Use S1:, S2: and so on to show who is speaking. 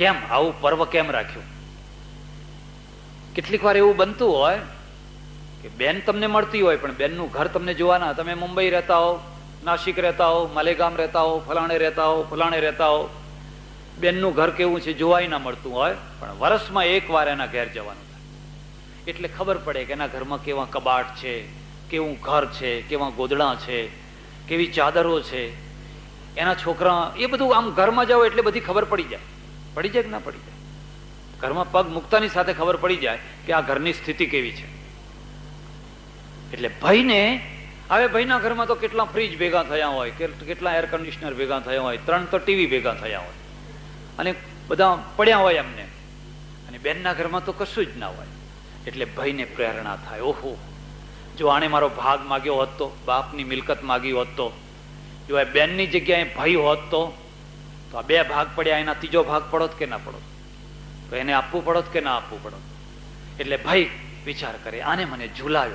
S1: કેમ? આવું પર્વ કેમ રાખ્યું? કેટલીક વાર એવું બનતું હોય કે બેન તમને મળતી હોય, પણ બેનનું ઘર તમને જોવાના. તમે મુંબઈ રહેતા હો, નાસિક રહેતા હો, માલેગામ રહેતા હો, ફલાણે રહેતા હો, ફલાણે રહેતા હો. બેનનું ઘર કેવું છે જોવાય ના મળતું હોય, પણ વર્ષમાં એક વાર એના ઘેર જવાનું થાય. એટલે ખબર પડે કે એના ઘરમાં કેવા કબાટ છે, કેવું ઘર છે, કેવા ગોદડા છે, કેવી ચાદરો છે. એના છોકરા, એ બધું આમ ઘરમાં જાઓ એટલે બધી ખબર પડી જાય. પડી જાય કે ના પડી જાય? ઘરમાં પગ મૂકતાની સાથે ખબર પડી જાય કે આ ઘરની સ્થિતિ કેવી છે. એટલે ભાઈને હવે ભાઈના ઘરમાં તો કેટલા ફ્રીજ ભેગા થયા હોય કેટલા એર કન્ડિશનર ભેગા થયા હોય, ત્રણ તો ટીવી ભેગા થયા હોય. અને બધા પડ્યા હોય એમને. અને બેનના ઘરમાં તો કશું જ ના હોય. એટલે ભાઈને પ્રેરણા થાય. ઓહો. જો આણે મારો ભાગ માગ્યો હોત તો, બાપની મિલકત માગી હોત તો, જો એ બેનની જગ્યાએ ભાઈ હોત તો તો આ બે ભાગ પડ્યા, એના ત્રીજો ભાગ પડોત કે ના પડોત? તો એને આપવું પડોત કે ના આપવું પડોત? એટલે ભાઈ વિચાર કરે, આને મને ઝૂલાયો.